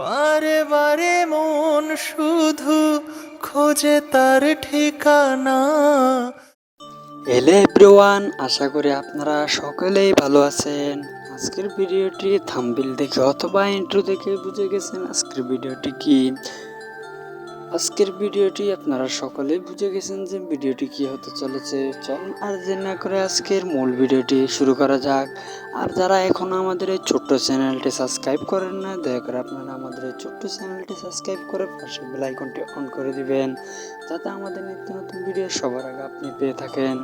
বারে বারে মন শুধু খোঁজে তার ঠিকানা। হ্যালো এভরিওয়ান, আশা করি আপনারা সকলেই ভালো আছেন। আজকের ভিডিওটি থাম্বিল দেখে অথবা ইন্ট্রো দেখে বুঝে গেছেন আজকের ভিডিওটি কি। আজকের ভিডিওটি আপনারা সকলেই বুঝে গেছেন যে ভিডিওটি কি হতে চলেছে। চল আর যে না করে আজকের মূল ভিডিওটি শুরু করা যাক। আর যারা এখনও আমাদের এই ছোট্ট চ্যানেলটি সাবস্ক্রাইব করেন না, দয়া করে আপনারা আমাদের এই ছোট্ট চ্যানেলটি সাবস্ক্রাইব করে পাশে বেল আইকনটি অন করে দিবেন, যাতে আমাদের নিত্য নতুন ভিডিও সবার আগে আপনি পেয়ে থাকেন।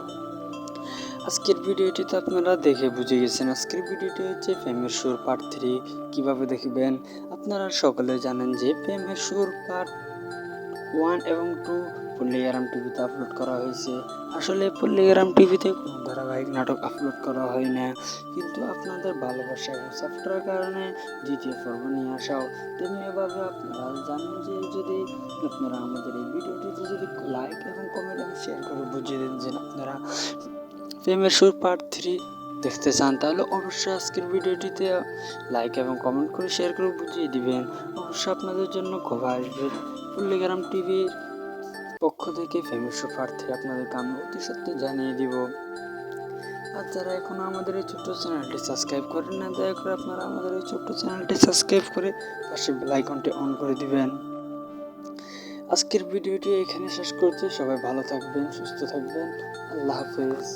আজকের ভিডিওটিতে আপনারা দেখে বুঝে গেছেন। আজকের ভিডিওটি হচ্ছে প্রেমের সুর পার্ট থ্রি কীভাবে দেখবেন? আপনারা সকলে জানেন যে প্রেমের সুর পার্ট ওয়ান এবং টু পল্লিগ্রাম টিভিতে আপলোড করা হয়েছে। আসলে পল্লিগ্রাম টিভিতে কোনো ধারাবাহিক নাটক আপলোড করা হয় না। কিন্তু আপনাদের ভালোবাসা এবং সাপোর্টের কারণে দ্বিতীয় পর্ব নিয়ে আসাও। তেমনি তেমনিভাবে আপনারা জানেন যে যদি আপনারা আমাদের এই ভিডিওটিতে যদি লাইক এবং কমেন্ট এবং শেয়ার করে বুঝিয়ে দেন যে আপনারা প্রেমের সুর পার্ট থ্রি দেখতে চান, তাহলে অবশ্যই আজকের ভিডিওটিতে লাইক এবং কমেন্ট করে শেয়ার করে বুঝিয়ে দিবেন। অবশ্যই আপনাদের জন্য খবর আসবে। পল্লিগ্রাম টিভির পক্ষ থেকে ফেমাস থ্রি আপনাদেরকে আমি অতি সত্ত্বে জানিয়ে দিব। আর যারা এখনও আমাদের এই ছোট্ট চ্যানেলটি সাবস্ক্রাইব করেন না, দয়া করে আপনারা আমাদের এই ছোট্ট চ্যানেলটি সাবস্ক্রাইব করে পাশে আইকনটি অন করে দিবেন। আজকের ভিডিওটি এখানে শেষ করছি। সবাই ভালো থাকবেন, সুস্থ থাকবেন। আল্লাহ হাফেজ।